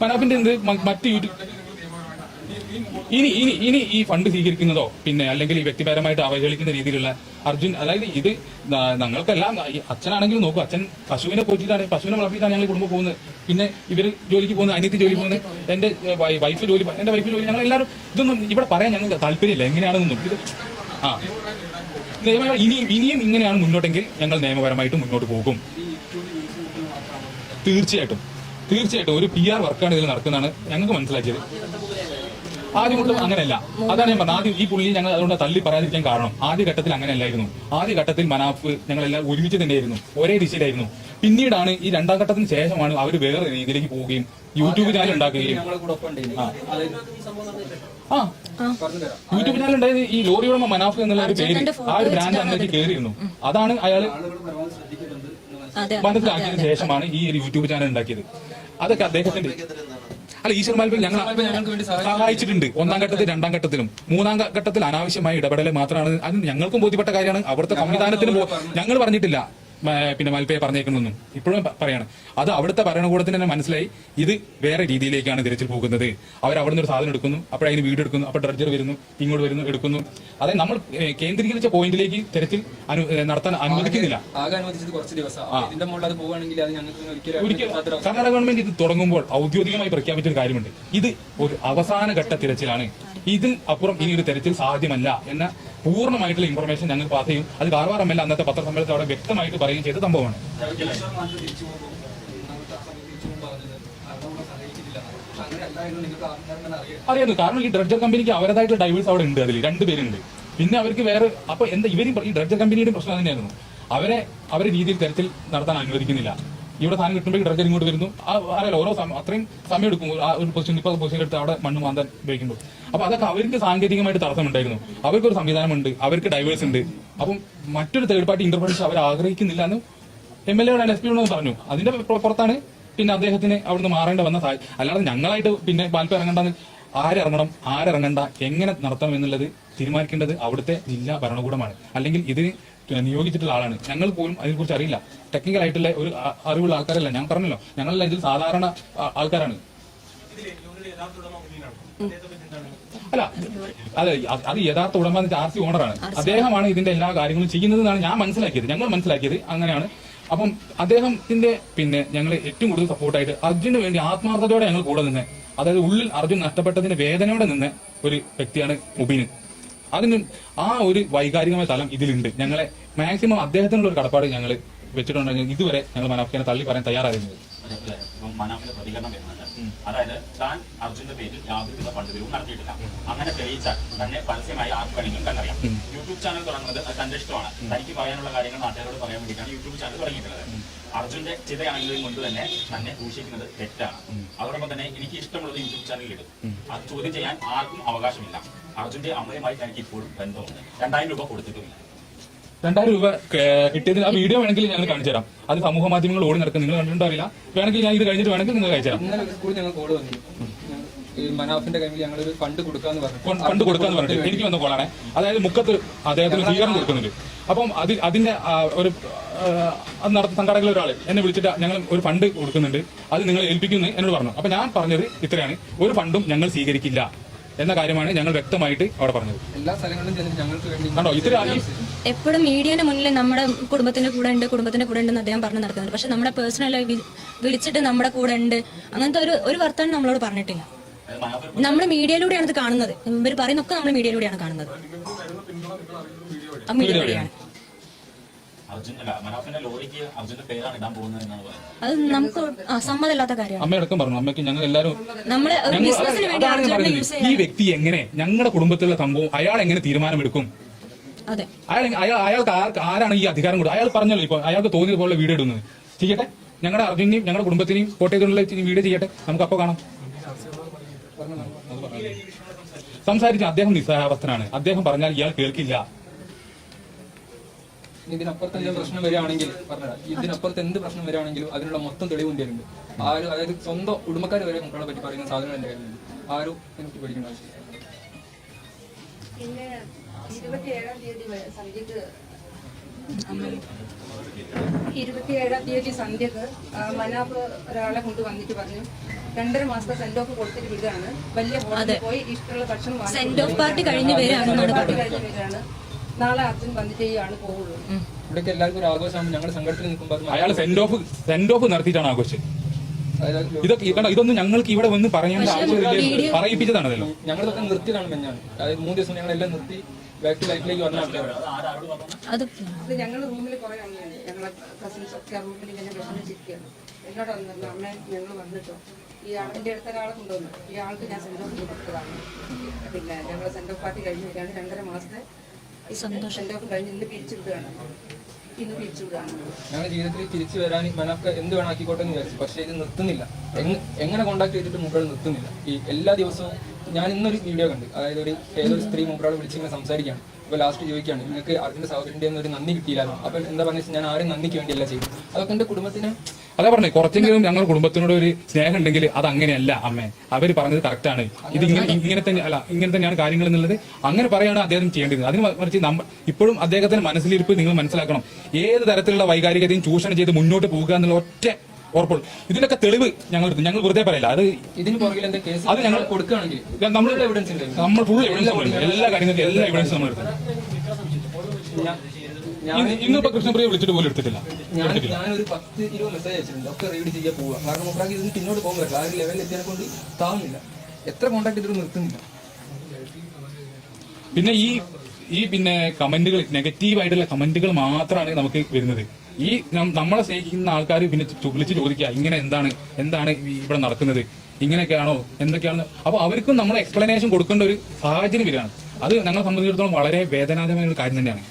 മനാഫിന്റെ എന്ത്? മറ്റ് യൂട്യൂബ് ഇനി ഇനി ഇനി ഈ ഫണ്ട് സ്വീകരിക്കുന്നതോ പിന്നെ അല്ലെങ്കിൽ ഈ വ്യക്തിപരമായിട്ട് അവഹേളിക്കുന്ന രീതിയിലുള്ള അർജുൻ അതായത് ഇത് ഞങ്ങൾക്കെല്ലാം അച്ഛനാണെങ്കിലും നോക്കൂ അച്ഛൻ പശുവിനെ പോറ്റിയിട്ടാണ് പശുവിനെ വളർത്തിയിട്ടാണ് ഞങ്ങൾ കുടുംബം പോകുന്നത്. പിന്നെ ഇവർ ജോലിക്ക് പോകുന്നത് അനിയത്തി ജോലി പോകുന്നത് എന്റെ വൈഫ് ജോലി എന്റെ വൈഫ് ജോലി ഞങ്ങൾ എല്ലാവരും ഇതൊന്നും ഇവിടെ പറയാൻ ഞങ്ങൾക്ക് താല്പര്യമില്ല എങ്ങനെയാണെന്നൊന്നും. ഇത് ആ. നിയമ ഇനിയും ഇനിയും ഇങ്ങനെയാണ് മുന്നോട്ടെങ്കിൽ ഞങ്ങൾ നിയമപരമായിട്ട് മുന്നോട്ട് പോകും. തീർച്ചയായിട്ടും. തീർച്ചയായിട്ടും ഒരു പി ആർ വർക്കാണ് ഇതിൽ നടക്കുന്നതാണ് ഞങ്ങൾക്ക് മനസ്സിലാക്കിയത്. ആദ്യം മുതൽ അങ്ങനെയല്ല. അതാണ് ഞാൻ പറഞ്ഞത്. ആദ്യം ഈ പുള്ളി ഞങ്ങൾ അതുകൊണ്ട് തള്ളി പറയാതിരിക്കാൻ കാരണം ആദ്യ ഘട്ടത്തിൽ അങ്ങനെയല്ലായിരുന്നു. ആദ്യ ഘട്ടത്തിൽ മനാഫ് ഞങ്ങളെല്ലാം ഒരുമിച്ച് തന്നെയായിരുന്നു. ഒരേ ദിശയിലായിരുന്നു. പിന്നീടാണ് ഈ രണ്ടാം ഘട്ടത്തിന് ശേഷമാണ് അവർ വേറെ രീതിയിലേക്ക് പോവുകയും യൂട്യൂബ് ചാനൽ ഉണ്ടാക്കുകയും. ആ. യൂട്യൂബ് ചാനൽ ഉണ്ടായത് ഈ ലോറി ഉടമ മനാഫ് എന്നുള്ള ഒരു പേര് ആ ഒരു ബ്രാൻഡ് അന്നേക്ക് കയറിയിരുന്നു. അതാണ് അയാൾ മനസ്സിലാക്കിയതിനു ശേഷമാണ് ഈ ഒരു യൂട്യൂബ് ചാനൽ ഉണ്ടാക്കിയത്. അതൊക്കെ അദ്ദേഹത്തിന്റെ അല്ല ഈശ്വർ മാൽപ്പിൽ ഞങ്ങൾ സഹായിച്ചിട്ടുണ്ട്. ഒന്നാം ഘട്ടത്തിൽ രണ്ടാം ഘട്ടത്തിലും. മൂന്നാം ഘട്ടത്തിൽ അനാവശ്യമായ ഇടപെടൽ മാത്രമാണ്. അത് ഞങ്ങൾക്കും ബോധ്യപ്പെട്ട കാര്യമാണ്. അവിടുത്തെ സംവിധാനത്തിന് ഞങ്ങൾ പറഞ്ഞിട്ടില്ല. പിന്നെ മൽപ്പയെ പറഞ്ഞേക്കുന്നൊന്നും. ഇപ്പോഴും പറയാണ്. അത് അവിടുത്തെ ഭരണകൂടത്തിന് തന്നെ മനസ്സിലായി. ഇത് വേറെ രീതിയിലേക്കാണ് തിരച്ചിൽ പോകുന്നത്. അവർ അവിടെ നിന്ന് ഒരു സാധനം എടുക്കുന്നു. അപ്പോൾ അതിന് വീട് എടുക്കുന്നു. അപ്പോൾ ഡ്രഡ്ജർ വരുന്നു. ഇങ്ങോട്ട് വരുന്നു. എടുക്കുന്നു. അതായത് നമ്മൾ കേന്ദ്രീകരിച്ച പോയിന്റിലേക്ക് തിരച്ചിൽ അനു- നടത്താൻ അനുവദിക്കുന്നില്ല. കർണാടക ഗവൺമെന്റ് ഇത് തുടങ്ങുമ്പോൾ ഔദ്യോഗികമായി പ്രഖ്യാപിച്ച ഒരു കാര്യമുണ്ട്. ഇത് ഒരു അവസാന ഘട്ട തിരച്ചിലാണ്. ഇതിൽ അപ്പുറം ഇനി ഒരു തിരച്ചിൽ സാധ്യമല്ല എന്ന പൂർണമായിട്ടുള്ള ഇൻഫർമേഷൻ ഞങ്ങൾ പാസ് ചെയ്യും. അത് കാർവാർ എം എൽ അന്നത്തെ പത്രസമ്മേളനത്തിൽ അവിടെ വ്യക്തമായിട്ട് പറയുകയും ചെയ്ത സംഭവമാണ്. അറിയുന്നു കാരണം ഈ ഡ്രഡ്ജർ കമ്പനിക്ക് അവരതായിട്ടുള്ള ഡൈവേഴ്സ് അവിടെ ഉണ്ട് അതിൽ രണ്ടുപേരുണ്ട് പിന്നെ അവർക്ക് വേറെ അപ്പൊ എന്താ ഇവരും ഈ ഡ്രഡ്ജർ കമ്പനിയുടെ പ്രശ്നം തന്നെയായിരുന്നു. അവരെ അവരെ രീതിയിൽ തെരച്ചിൽ നടത്താൻ അനുവദിക്കുന്നില്ല. ഇവിടെ സാധനം കിട്ടുമ്പോൾ ഇടയ്ക്ക് ഇങ്ങോട്ട് വരുന്നു. അറിയാലോ ഓരോ അത്രയും സമയം എടുക്കും. ഒരു പൊസിഷൻ ഇപ്പൊ പൊസിഷൻ എടുത്ത് അവിടെ മണ്ണ് മാന്താൻ ഉപയോഗിക്കുമ്പോൾ. അപ്പൊ അതൊക്കെ അവർക്ക് സാങ്കേതികമായിട്ട് തടസ്സമുണ്ടായിരുന്നു. അവർക്കൊരു സംവിധാനമുണ്ട് അവർക്ക് ഡൈവേഴ്സ് ഉണ്ട്. അപ്പം മറ്റൊരു തേർഡ് പാർട്ടി ഇന്റർഫറൻസ് അവർ ആഗ്രഹിക്കുന്നില്ല എന്ന് എം എൽ എയുടെ എസ് പിയോട് പറഞ്ഞു. അതിന്റെ പുറ- പുറത്താണ് പിന്നെ അദ്ദേഹത്തിന് അവിടുന്ന് മാറേണ്ട വന്ന സാഹചര്യം അല്ലാതെ ഞങ്ങളായിട്ട് പിന്നെ പാൽപ്പ് ഇറങ്ങണ്ടെന്ന് ആരിറങ്ങണം ആരിറങ്ങണ്ട എങ്ങനെ നടത്തണം എന്നുള്ളത് തീരുമാനിക്കേണ്ടത് അവിടുത്തെ ജില്ലാ ഭരണകൂടമാണ്. അല്ലെങ്കിൽ ഇതിന് നിയോഗിച്ചിട്ടുള്ള ആളാണ്. ഞങ്ങൾ പോലും അതിനെക്കുറിച്ച് അറിയില്ല. ടെക്നിക്കൽ ആയിട്ടുള്ള ഒരു അറിവുള്ള ആൾക്കാരല്ല. ഞാൻ പറഞ്ഞല്ലോ. ഞങ്ങളെല്ലാം ഇതിൽ സാധാരണ ആൾക്കാരാണ്. അല്ല അതെ അത് യഥാർത്ഥ ഉടമ എന്ന് ആർ സി ഓണറാണ്. അദ്ദേഹമാണ് ഇതിന്റെ എല്ലാ കാര്യങ്ങളും ചെയ്യുന്നത് എന്നാണ് ഞാൻ മനസ്സിലാക്കിയത്. ഞങ്ങൾ മനസ്സിലാക്കിയത് അങ്ങനെയാണ്. അപ്പം അദ്ദേഹത്തിന്റെ പിന്നെ ഞങ്ങൾ ഏറ്റവും കൂടുതൽ സപ്പോർട്ടായിട്ട് അർജുന് വേണ്ടി ആത്മാർത്ഥതയോടെ ഞങ്ങൾ കൂടെ നിന്ന് അതായത് ഉള്ളിൽ അർജുൻ നഷ്ടപ്പെട്ടതിന്റെ വേദനയോടെ നിന്ന് ഒരു വ്യക്തിയാണ് മുബീൻ അതിന് ആ ഒരു വൈകാരികമായ തലം ഇതിലുണ്ട്. ഞങ്ങളെ മാക്സിമം അദ്ദേഹത്തിനുള്ള ഒരു കടപ്പാട് ഞങ്ങൾ വെച്ചിട്ടുണ്ടെങ്കിൽ ഇതുവരെ ഞങ്ങൾ മനാഫിനെ തള്ളി പറയാൻ തയ്യാറായിരുന്നത്. മനാഫിന്റെ പ്രതികരണം വരുന്നുണ്ട്. അതായത് താൻ അർജുന്റെ പേരിൽ യാതൊരുവിധ ഫണ്ടുകളും നടത്തിയിട്ടില്ല. അങ്ങനെ തെളിയിച്ചാൽ തന്നെ പരസ്യമായി ആർക്ക് വേണമെങ്കിലും കണ്ടറിയാം യൂട്യൂബ് ചാനൽ തുടങ്ങുന്നത് തന്റെ ഇഷ്ടമാണ്. തനിക്ക് പറയാനുള്ള കാര്യങ്ങൾ നാട്ടുകാരോട് പറയാൻ വേണ്ടിയിട്ടാണ് യൂട്യൂബ് ചാനൽ തുടങ്ങിയിട്ടുള്ളത്. അർജുന്റെ ചിതയാണെങ്കിലും കൊണ്ട് തന്നെ തന്നെ ദൂഷിക്കുന്നത് തെറ്റാണ്. അതോടൊപ്പം തന്നെ എനിക്ക് ഇഷ്ടമുള്ളത് യൂട്യൂബ് ചാനൽ ഇടും. അത് ചോദ്യം ചെയ്യാൻ ആർക്കും അവകാശമില്ല. അർജുന്റെ അമ്മയുമായി തനിക്ക് ഇപ്പോഴും ബന്ധമുണ്ട്. രണ്ടായിരം രൂപ കൊടുത്തിട്ടുമില്ല. രണ്ടായിരം രൂപ കിട്ടിയതിന് ആ വീഡിയോ വേണമെങ്കിൽ ഞങ്ങൾ കാണിച്ചു തരാം. അത് സമൂഹ മാധ്യമങ്ങൾ ഓടി നടക്കും നിങ്ങൾ കണ്ടിട്ടുണ്ടോ അറിയില്ല? വേണമെങ്കിൽ ഞാൻ ഇത് കഴിഞ്ഞിട്ട് വേണമെങ്കിൽ നിങ്ങൾ അയച്ചു തരാം. ഇന്നലെ സ്കൂളിൽ ഞങ്ങൾ കോഡ് വന്നു. ഈ മനാഫിന്റെ കയ്യിൽ ഞങ്ങൾ ഒരു ഫണ്ട് കൊടുക്കാന്ന് പറഞ്ഞു ഫണ്ട് കൊടുക്കാന്ന് പറഞ്ഞിട്ട്. എനിക്ക് വന്ന കോളാണ് അതായത് മുക്കത്ത് അദ്ദേഹത്തിന് സ്വീകരണം കൊടുക്കുന്നുണ്ട്. അപ്പം അത് അതിന്റെ ഒരു അത് നടത്തുന്ന സംഘാടകരിൽ ഒരാൾ എന്നെ വിളിച്ചിട്ട് ഞങ്ങൾ ഒരു ഫണ്ട് കൊടുക്കുന്നുണ്ട്. അത് നിങ്ങൾ ഏൽപ്പിക്കുന്നു എന്നോട് പറഞ്ഞു. അപ്പൊ ഞാൻ പറഞ്ഞത് ഇത്രയാണ്. ഒരു ഫണ്ടും ഞങ്ങൾ സ്വീകരിക്കില്ല എന്ന കാര്യമാണ് ഞങ്ങൾ വ്യക്തമായിട്ട് അവിടെ പറഞ്ഞത്. എല്ലാ സ്ഥലങ്ങളിലും ഞങ്ങൾക്ക് വേണ്ടി കണ്ടോ? ഇത്ര എപ്പോഴും മീഡിയയുടെ മുന്നിൽ നമ്മുടെ കുടുംബത്തിന്റെ കൂടെ ഉണ്ട് കുടുംബത്തിന്റെ കൂടെ ഉണ്ടെന്ന് അദ്ദേഹം പറഞ്ഞു നടക്കുന്നുണ്ട്. പക്ഷെ നമ്മുടെ പേഴ്സണലായി വിളിച്ചിട്ട് നമ്മുടെ കൂടെ ഉണ്ട് അങ്ങനത്തെ ഒരു ഒരു വർത്തമാനം നമ്മളോട് പറഞ്ഞിട്ടില്ല. നമ്മൾ മീഡിയയിലൂടെയാണ് ഇത് കാണുന്നത്. ഇവർ പറയുന്നൊക്കെ നമ്മൾ മീഡിയയിലൂടെയാണ് കാണുന്നത്. ആ മീഡിയ വഴിയാണ് അർജുൻ അല്ല മനാഫിന്റെ ലോറിക്ക് അർജുന്റെ പേരാണ് ഇടാൻ പോകുന്നത് എന്നാണ് പറയുന്നത്. അത് നമുക്ക് സമ്മതമില്ലാത്ത കാര്യമാണ്. അമ്മയടക്കം പറഞ്ഞു. അമ്മയ്ക്ക് ഞങ്ങൾ എല്ലാവരും നമ്മൾ ബിസിനസിന് വേണ്ടി ഈ വ്യക്തി എങ്ങനെ ഞങ്ങളുടെ കുടുംബത്തിലെ സംഭവം അയാൾ എങ്ങനെ തീരുമാനമെടുക്കും? അതെ. അയാൾ അയാൾ അയാൾക്ക് ആർക്ക് ആരാണ് ഈ അധികാരം കൊടുത്തത് അയാൾ പറഞ്ഞല്ലോ ഇപ്പൊ അയാൾക്ക് തോന്നിയത് പോലെ വീഡിയോ ഇടുന്നത്. ചെയ്യട്ടെ? ഞങ്ങളുടെ അർജുനെയും ഞങ്ങളുടെ കുടുംബത്തിനെയും കോട്ടയത്തിനുള്ള വീഡിയോ ചെയ്യട്ടെ? നമുക്ക് അപ്പൊ കാണാം. സംസാരിച്ച അദ്ദേഹം നിസ്സഹാവസ്ഥനാണ്. അദ്ദേഹം പറഞ്ഞാൽ ഇയാൾ കേൾക്കില്ല. ഇനി ഇതിനപ്പുറത്ത് എന്ത് പ്രശ്നം വരികയാണെങ്കിൽ പറഞ്ഞാൽ ഇതിനപ്പുറത്ത് എന്ത് പ്രശ്നം വരികയാണെങ്കിലും അതിനുള്ള മൊത്തം തെളിവ് എന്റെ കയ്യിലുണ്ട്. ആരും അതായത് സ്വന്തം കുടുംബക്കാർ വരെ മക്കളെ പറ്റി പറയുന്ന സാധനങ്ങൾ എന്റെ കയ്യിലുണ്ട്. ആരും എനിക്ക് പേടിക്കേണ്ട ആവശ്യമില്ല. പിന്നെ ഇരുപത്തിയേഴാം തീയതി സന്ധ്യക്ക് ഇരുപത്തിയേഴാം തീയതി സന്ധ്യക്ക് ആ, ഒരാളെ കൊണ്ട് വന്നിട്ട് പറഞ്ഞു രണ്ടര മാസത്തെ സെൻഡ് ഓഫ് കൊടുത്തിട്ട് വിടുകയാണ്. വലിയ ഹോട്ടലിൽ പോയി ഇഷ്ടമുള്ള ഭക്ഷണം സെൻഡ് ഓഫ് പാർട്ടി കഴിഞ്ഞ് വരികയാണ്. നാളെ അച്ഛൻ വന്നിട്ട് ഈ ആണ് പോവുള്ളൂ ഇവിടേക്ക് എല്ലാവർക്കും ഒരു ആഘോഷമാണ് ഞങ്ങൾ സംഘടനത്തിൽ നിൽക്കുമ്പോൾ അയാൾ സെൻഡ് ഓഫ് സെൻഡ് ഓഫ് നടത്തിയിട്ടാണ് ആഘോഷം ഇതൊക്കെ ഇതൊന്നും ഞങ്ങൾക്ക് ഇവിടെ വന്ന് പറയേണ്ട ആവശ്യമില്ല. പറയിപ്പിച്ചതാണല്ലോ. ഞങ്ങളിതൊക്കെ നിർത്തിയതാണ് മെഞ്ഞാണ്. അതായത് മൂന്ന് ദിവസം ഞങ്ങളെല്ലാം നിർത്തി ബാക്ക് ടു ലൈഫിലേക്ക് വന്ന ആൾക്കാരാണ്. ഇത് ഞങ്ങൾ റൂമിൽ കുറെ ഞങ്ങളെ കസിൻസ് ഒക്കെ റൂമിൽ ഇങ്ങനെ വിഷമിച്ചിരിക്കുകയാണ്. എന്നോട് വന്നിരുന്നു അമ്മ ഞങ്ങൾ വന്നിട്ടോ. ഈ ആളിന്റെ അടുത്ത ഒരാളെ കൊണ്ടുവന്നു. ഈ ആൾക്ക് ഞാൻ സെന്റ് ഓഫ് കൊടുത്തതാണ് പിന്നെ ഞങ്ങൾ സെന്റ് ഓഫ് പാർട്ടി കഴിഞ്ഞ് രണ്ട് രണ്ടര മാസത്തെ സെന്റ് ഓഫ് കഴിഞ്ഞ് ഇന്ന് പിരിച്ചു വിടുകയാണ്. ഇന്ന് പിരിച്ചു ജീവിതത്തിൽ തിരിച്ചു വരാൻ മനക്ക എന്ത് വേണം ആക്കിക്കോട്ടെ എന്ന് വിചാരിച്ചു. പക്ഷേ ഇത് നിർത്തുന്നില്ല. എങ്ങനെ കോണ്ടാക്ട് ചെയ്തിട്ട് മുകൾ നിർത്തുന്നില്ല. ഈ എല്ലാ ദിവസവും ഞാൻ ഇന്നൊരു വീഡിയോ കണ്ട്. അതായത് ഒരു ഏതൊരു സ്ത്രീ മുമ്പൊരാൾ വിളിച്ചിങ്ങനെ സംസാരിക്കുകയാണ്. അപ്പോൾ ലാസ്റ്റ് ചോദിക്കുകയാണ് നിങ്ങൾക്ക് അർജുന്റെ സഹോദരന്റെ ഒരു നന്ദി കിട്ടിയില്ലായിരുന്നു? അപ്പോൾ എന്താ പറഞ്ഞാൽ ഞാൻ ആരും നന്ദിക്ക് വേണ്ടിയല്ല ചെയ്തു അതൊക്കെ എന്റെ കുടുംബത്തിന് അതാ പറഞ്ഞേ കുറച്ചെങ്കിലും ഞങ്ങൾ കുടുംബത്തിനോട് ഒരു സ്നേഹം ഉണ്ടെങ്കിൽ അത് അങ്ങനെയല്ല അമ്മേ. അവർ പറഞ്ഞത് കറക്റ്റാണ് ഇത് ഇങ്ങനെ ഇങ്ങനെ തന്നെ അല്ല ഇങ്ങനെ തന്നെയാണ് കാര്യങ്ങൾ എന്നുള്ളത്. അങ്ങനെ പറയാണ് അദ്ദേഹം ചെയ്യേണ്ടത്. അതിന് മറിച്ച് നമ്മൾ ഇപ്പോഴും അദ്ദേഹത്തിന്റെ മനസ്സിലിരിപ്പ് നിങ്ങൾ മനസ്സിലാക്കണം. ഏത് തരത്തിലുള്ള വൈകാരികതയും ചൂഷണം ചെയ്ത് മുന്നോട്ട് പോകുക എന്നുള്ള ഒറ്റ ഉറപ്പുള്ളൂ. ഇതിനൊക്കെ തെളിവ് ഞങ്ങൾ എടുത്തു ഞങ്ങൾ വെറുതെ പറയില്ല. അത് ഇതിന് പുറകിൽ എന്താ കേസ് അത് ഞങ്ങൾ കൊടുക്കുകയാണെങ്കിൽ നമ്മൾ എവിഡൻസ് ഉണ്ട്. നമ്മൾ ഫുൾ എവിഡൻസ് എല്ലാ കാര്യങ്ങളും എല്ലാ എവിഡൻസും നമ്മൾ എടുത്തു ഇന്നിപ്പോ കൃഷ്ണപ്രിയ വിളിച്ചിട്ട് പോലും എടുത്തിട്ടില്ല. ഞാൻ ഞാനൊരു പത്ത് ഇരുപത് മെസ്സേജ് അയച്ചിട്ടുണ്ട് ഒക്കെ റീഡ് ചെയ്യാൻ പോവുക. കാരണം മുമ്പാക്കി ഇതിന് പിന്നോട്ട് പോകാൻ പറ്റില്ല. ആ ഒരു ലെവലിൽ എത്തിയാൽ കൊണ്ട് താങ്ങുന്നില്ല എത്ര കോണ്ടാക്ട് ഇതിൽ നിർത്തുന്നില്ല. പിന്നെ ഈ ഈ പിന്നെ കമന്റുകൾ നെഗറ്റീവ് ആയിട്ടുള്ള കമന്റുകൾ മാത്രമാണ് നമുക്ക് വരുന്നത്. ഈ നമ്മളെ സ്നേഹിക്കുന്ന ആൾക്കാർ പിന്നെ വിളിച്ച് ചോദിക്കുക ഇങ്ങനെ എന്താണ് എന്താണ് ഇവിടെ നടക്കുന്നത്? ഇങ്ങനെയൊക്കെയാണോ? എന്തൊക്കെയാണോ അപ്പൊ അവർക്കും നമ്മൾ എക്സ്പ്ലനേഷൻ കൊടുക്കേണ്ട ഒരു സാഹചര്യം വരികയാണ്. അത് ഞങ്ങളെ സംബന്ധിച്ചിടത്തോളം വളരെ വേദനാജമായ ഒരു കാര്യം തന്നെയാണ്.